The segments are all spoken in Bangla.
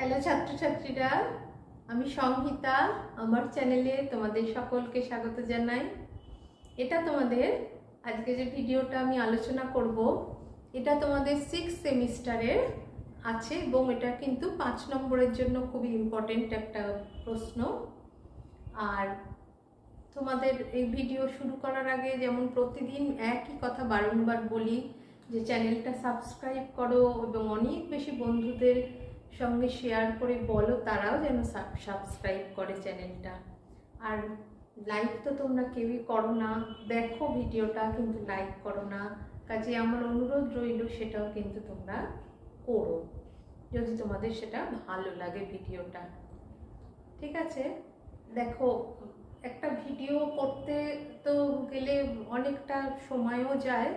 হ্যালো ছাত্রছাত্রীরা, আমি সংহিতা, আমার চ্যানেলে তোমাদের সকলকে স্বাগত জানাই। এটা তোমাদের আজকে যে ভিডিওটা আমি আলোচনা করব, এটা তোমাদের সিক্স সেমিস্টারের আছে এবং এটা কিন্তু পাঁচ নম্বরের জন্য খুবই ইম্পর্টেন্ট একটা প্রশ্ন। আর তোমাদের এই ভিডিও শুরু করার আগে যেমন প্রতিদিন একই কথা বারংবার বলি যে চ্যানেলটা সাবস্ক্রাইব করো এবং অনেক বেশি বন্ধুদের সঙ্গে শেয়ার করে বলো তারাও যেন সাবস্ক্রাইব করে চ্যানেলটা আর লাইক তো তোমরা কেউই করো না, দেখো ভিডিওটা কিন্তু লাইক করো না। কাজে আমার অনুরোধ রইল সেটাও কিন্তু তোমরা করো, যদি তোমাদের সেটা ভালো লাগে ভিডিওটা ঠিক আছে? দেখো, একটা ভিডিও করতে তো গেলে অনেকটা সময়ও যায়।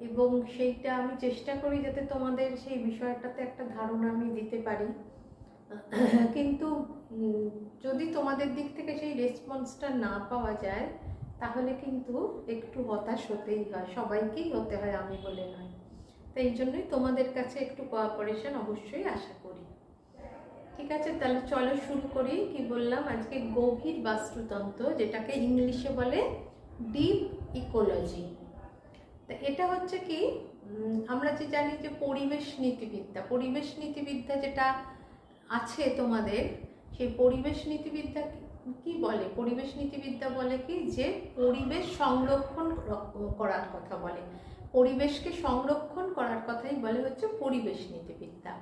এবং সেইটা আমি চেষ্টা করি যাতে তোমাদের সেই বিষয়টাতে একটা ধারণা আমি দিতে পারি। কিন্তু যদি তোমাদের দিক থেকে সেই রেসপন্সটা না পাওয়া যায়, তাহলে কিন্তু একটু হতাশ হতেই হয়। সবাইকেই হতে হয়, আমি বলে নয়। তাই এই জন্যই তোমাদের কাছে একটু কোঅপারেশন অবশ্যই আশা করি। ঠিক আছে? তাহলে চলো শুরু করি। কি বললাম? আজকে গভীর বাস্তুতন্ত্র, যেটাকে ইংলিশে বলে ডিপ ইকোলজি তা এটা হচ্ছে কি আমরা যে জানি যে পরিবেশ নীতিবিদ্যা পরিবেশ নীতিবিদ্যা যেটা আছে তোমাদের, সেই পরিবেশ নীতিবিদ্যা কি- বলে? পরিবেশ নীতিবিদ্যা বলে কি যে পরিবেশ সংরক্ষণ করার কথা বলে। পরিবেশকে সংরক্ষণ করার কথাই বলে হচ্ছে পরিবেশ নীতিবিদ্যা।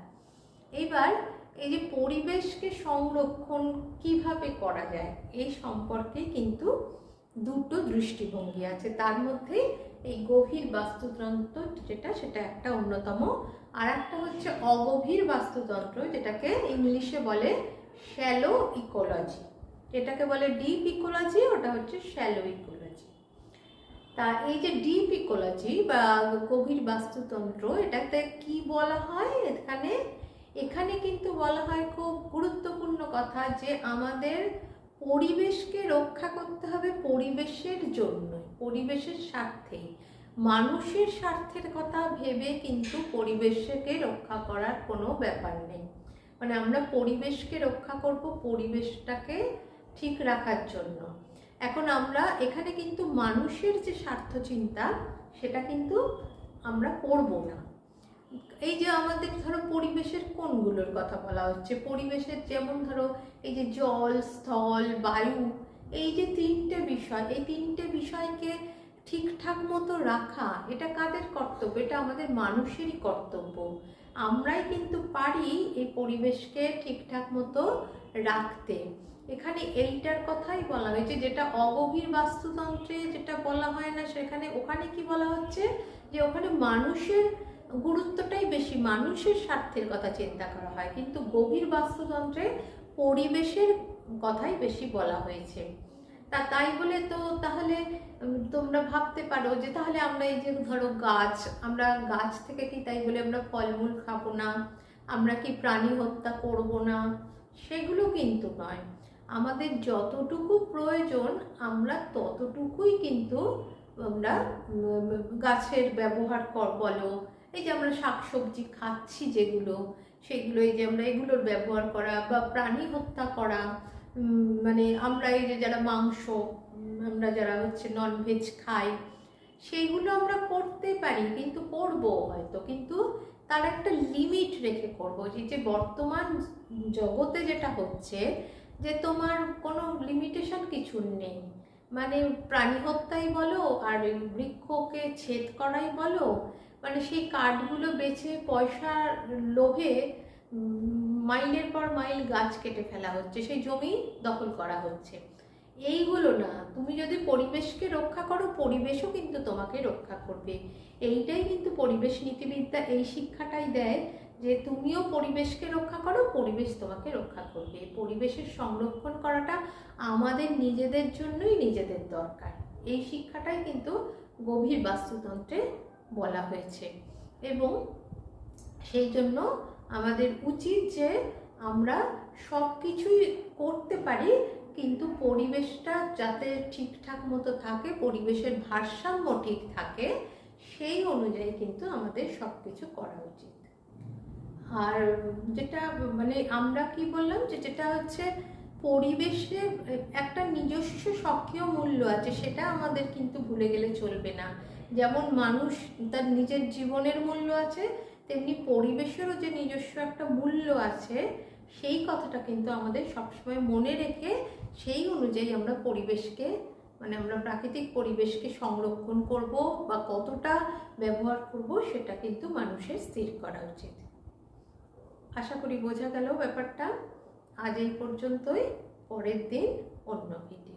এইবার এই যে পরিবেশকে সংরক্ষণ কীভাবে করা যায়, এই সম্পর্কে কিন্তু দুটো দৃষ্টিভঙ্গি আছে। তার মধ্যে এই গভীর বাস্তুতন্ত্র যেটা, সেটা একটা অন্যতম। আর একটা হচ্ছে অগভীর বাস্তুতন্ত্র, যেটাকে ইংলিশে বলে শ্যালো ইকোলজি যেটাকে বলে ডিপ ইকোলজি ওটা হচ্ছে শ্যালো ইকোলজি তা এই যে ডিপ ইকোলজি বা গভীর বাস্তুতন্ত্র, এটাতে কি বলা হয়? এখানে এখানে কিন্তু বলা হয় খুব গুরুত্বপূর্ণ কথা যে আমাদের পরিবেশকে রক্ষা করতে হবে পরিবেশের জন্য পরিবেশের স্বার্থেই মানুষের স্বার্থের কথা ভেবে কিন্তু পরিবেশকে রক্ষা করার কোনো ব্যাপার নেই। মানে আমরা পরিবেশকে রক্ষা করব পরিবেশটাকে ঠিক রাখার জন্য। এখন আমরা এখানে কিন্তু মানুষের যে স্বার্থ চিন্তা সেটা কিন্তু আমরা করব না। এই যে আমাদের ধরো পরিবেশের কোনগুলোর কথা বলা হচ্ছে? পরিবেশের যেমন ধরো এই যে জল, স্থল, বায়ু, এই যে তিনটে বিষয়, এই তিনটে বিষয়কে ঠিকঠাক মতো রাখা, এটা কাদের কর্তব্য? এটা আমাদের মানুষেরই কর্তব্য। আমরাই কিন্তু পারি এই পরিবেশকে ঠিকঠাক মতো রাখতে। এখানে এইটার কথাই বলা হয়েছে, যেটা অগভীর বাস্তুতন্ত্রে যেটা বলা হয় না, সেখানে ওখানে কি বলা হচ্ছে? যে ওখানে মানুষের গুরুত্বটাই বেশি মানুষের স্বার্থের কথা চিন্তা করা হয়। কিন্তু গভীর বাস্তুতন্ত্রে পরিবেশের কথাই বেশি বলা হয়েছে। তা তাই বলে তো তাহলে তোমরা ভাবতে পারো যে তাহলে আমরা এই যে ধরো গাছ, আমরা গাছ থেকে কি তাই বলে আমরা ফলমূল খাব না? আমরা কি প্রাণী হত্যা করব না? সেগুলো কিন্তু নয়। আমাদের যতটুকু প্রয়োজন, আমরা ততটুকুই কিন্তু আমরা গাছের ব্যবহার বলো এই যে আমরা শাকসবজি খাচ্ছি যেগুলো সেগুলো এই যে আমরা এগুলোর ব্যবহার করা বা প্রাণী হত্যা করা মানে আমরা এই যে যারা মাংস আমরা যারা হচ্ছে ননভেজ খাই, সেইগুলো আমরা করতে পারি, কিন্তু করব হয়তো, কিন্তু তার একটা লিমিট রেখে করব। যে যে বর্তমান জগতে যেটা হচ্ছে যে তোমার কোনো লিমিটেশন কিছু নেই। মানে প্রাণী হত্যাই বলো, আর বৃক্ষকে ছেদ করাই বলো মানে সেই কাঠগুলো বেচে পয়সার লোভে মাইলের পর মাইল গাছ কেটে ফেলা হচ্ছে, সেই জমি দখল করা হচ্ছে। এইগুলো না, তুমি যদি পরিবেশকে রক্ষা করো, পরিবেশও কিন্তু তোমাকে রক্ষা করবে। এইটাই কিন্তু পরিবেশ নীতিবিদ্যা, এই শিক্ষাটাই দেয় যে তুমিও পরিবেশকে রক্ষা করো, পরিবেশ তোমাকে রক্ষা করবে। পরিবেশের সংরক্ষণ করাটা আমাদের নিজেদের জন্যই নিজেদের দরকার। এই শিক্ষাটাই কিন্তু গভীর বাস্তুতন্ত্রে বলা হয়েছে। এবং সেই জন্য আমাদের উচিত যে আমরা সব কিছুই করতে পারি, কিন্তু পরিবেশটা যাতে ঠিকঠাক মতো থাকে, পরিবেশের ভারসাম্য ঠিক থাকে, সেই অনুযায়ী কিন্তু আমাদের সব কিছু করা উচিত। আর যেটা মানে আমরা কি বললাম যে যেটা হচ্ছে পরিবেশে একটা নিজস্ব সক্রিয় মূল্য আছে, সেটা আমাদের কিন্তু ভুলে গেলে চলবে না। যেমন মানুষ তার নিজের জীবনের মূল্য আছে, তেমনি পরিবেশেরও যে নিজস্ব একটা মূল্য আছে, সেই কথাটা কিন্তু আমাদের সবসময় মনে রেখে সেই অনুযায়ী আমরা পরিবেশকে মানে আমরা প্রাকৃতিক পরিবেশকে সংরক্ষণ করব বা কতটা ব্যবহার করব সেটা কিন্তু মানুষের স্থির করা উচিত। আশা করি বোঝা গেল ব্যাপারটা। আজ এই পর্যন্তই। পরের দিন অন্য ভিডিও।